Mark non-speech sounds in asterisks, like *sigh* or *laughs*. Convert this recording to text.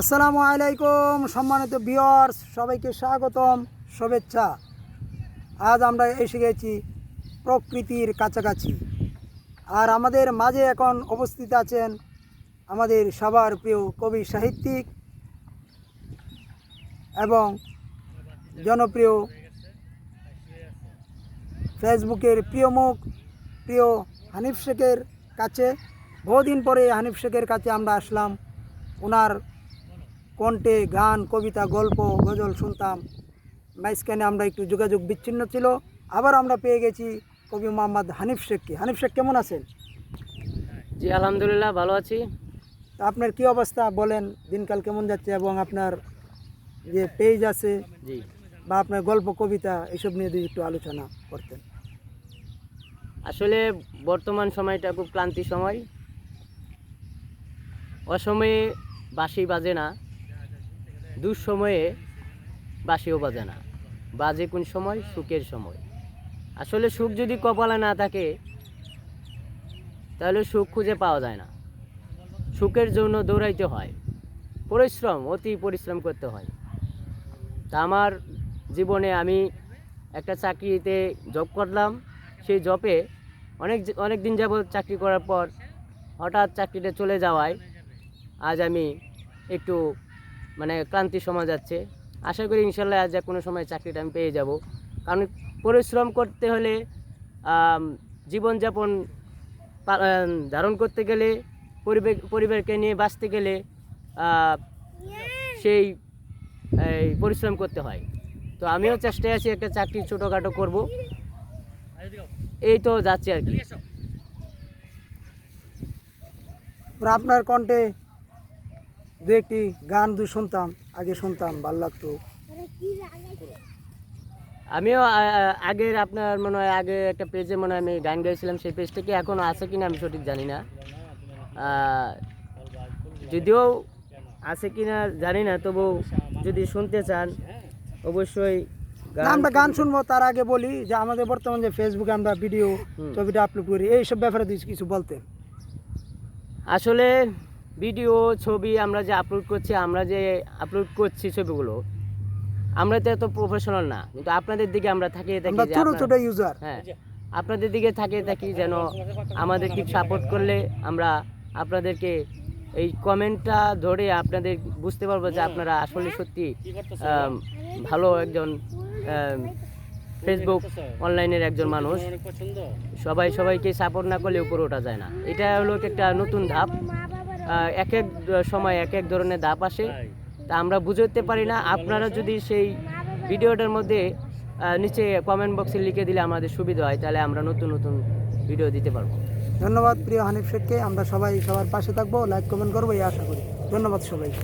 আসসালামু আলাইকুম, সম্মানিত বিয়ার্স সবাইকে স্বাগতম, শুভেচ্ছা। আজ আমরা এসে গেছি প্রকৃতির কাছাকাছি। আর আমাদের মাঝে এখন উপস্থিত আছেন আমাদের সবার প্রিয় কবি সাহিত্যিক এবং জনপ্রিয় ফেসবুকের প্রিয় মুখ, প্রিয় হানিফ শেখের কাছে। বহুদিন পরে হানিফ শেখের কাছে আমরা আসলাম। ওনার কণ্ঠে গান কবিতা গল্প গজল শুনতাম। মাঝখানে আমরা একটু যোগাযোগ বিচ্ছিন্ন ছিল। আবার আমরা পেয়ে গেছি কবি মোহাম্মদ হানিফ শেখকে। হানিফ শেখ কেমন আছেন? জি আলহামদুলিল্লাহ ভালো আছি। তা আপনার কি অবস্থা বলেন? দিনকাল কেমন যাচ্ছে এবং আপনার যে পেজ আছে জি। বা আপনার গল্প কবিতা এসব নিয়ে যদি একটু আলোচনা করতেন। আসলে বর্তমান সময়টা খুব ক্লান্তি সময়। অসময়ে বাঁশি বাজে না। দুঃসময়ে বাঁশিও বাজে না। বাজে কোন সময়? সুখের সময়। আসলে সুখ যদি কপালে না থাকে, তাহলে সুখ খুঁজে পাওয়া যায় না। সুখের জন্য দৌড়াইতে হয়। পরিশ্রম, অতি পরিশ্রম করতে হয়। তা আমার জীবনে আমি একটা চাকরিতে জব করলাম। সেই জবে অনেক অনেক দিন যাবত চাকরি করার পর হঠাৎ চাকরিটা চলে যাওয়ায় আজ আমি একটু মানে ক্লান্তি সময় যাচ্ছে। আশা করি ইনশাল্লাহ আজ কোনো সময় চাকরিটা আমি পেয়ে যাব। কারণ পরিশ্রম করতে হলে জীবনযাপন ধারণ করতে গেলে পরিবার পরিবারকে নিয়ে বাঁচতে গেলে সেই পরিশ্রম করতে হয়। তো আমিও চেষ্টায় আছি একটা চাকরি ছোটোখাটো করব। এই তো যাচ্ছে আর কি। আপনার কণ্ঠে দু একটি গান দু শুনতাম আগে শুনতাম ভালো লাগতো। আমিও আগের আপনার মনে হয় আগে একটা পেজে মনে হয় আমি গান গাইছিলাম সেই পেজটা কি এখনও আছে কিনা আমি সঠিক জানি না। যদিও আছে কিনা জানি না তবু যদি শুনতে চান অবশ্যই আমরা গান শুনব। তার আগে বলি যে আমাদের বর্তমান যে ফেসবুকে আমরা ভিডিও। ছবিটা আপলোড করি এইসব ব্যাপারে কিছু বলতেন আসলে ভিডিও ছবি আমরা যে আপলোড করছি আমরা যে আপলোড করছি ছবিগুলো আমরা তো এত প্রফেশনাল না। কিন্তু আপনাদের দিকে আমরা থাকিয়ে থাকি ছোট ছোট ইউজার হ্যাঁ আপনাদের দিকে থাকিয়ে থাকি যেন আমাদেরকে সাপোর্ট করলে আমরা আপনাদেরকে এই কমেন্টটা ধরে আপনাদের বুঝতে পারব যে আপনারা আসলে সত্যি ভালো একজন ফেসবুক অনলাইনের একজন মানুষ। সবাই সবাইকে সাপোর্ট না করলে উপরে ওঠা যায় না। এটা হলো একটা নতুন ধাপ। এক এক সময় এক এক ধরনের দাপ আসে। তা আমরা বুঝতে পারি না। আপনারা যদি সেই ভিডিওটার মধ্যে নিচে কমেন্ট বক্সে লিখে দিলে আমাদের সুবিধা হয় তাহলে আমরা নতুন নতুন ভিডিও দিতে পারব। ধন্যবাদ প্রিয় হানিফ শেখকে। আমরা সবাই সবার পাশে থাকব। লাইক কমেন্ট করব এই আশা করি। ধন্যবাদ সবাই *laughs*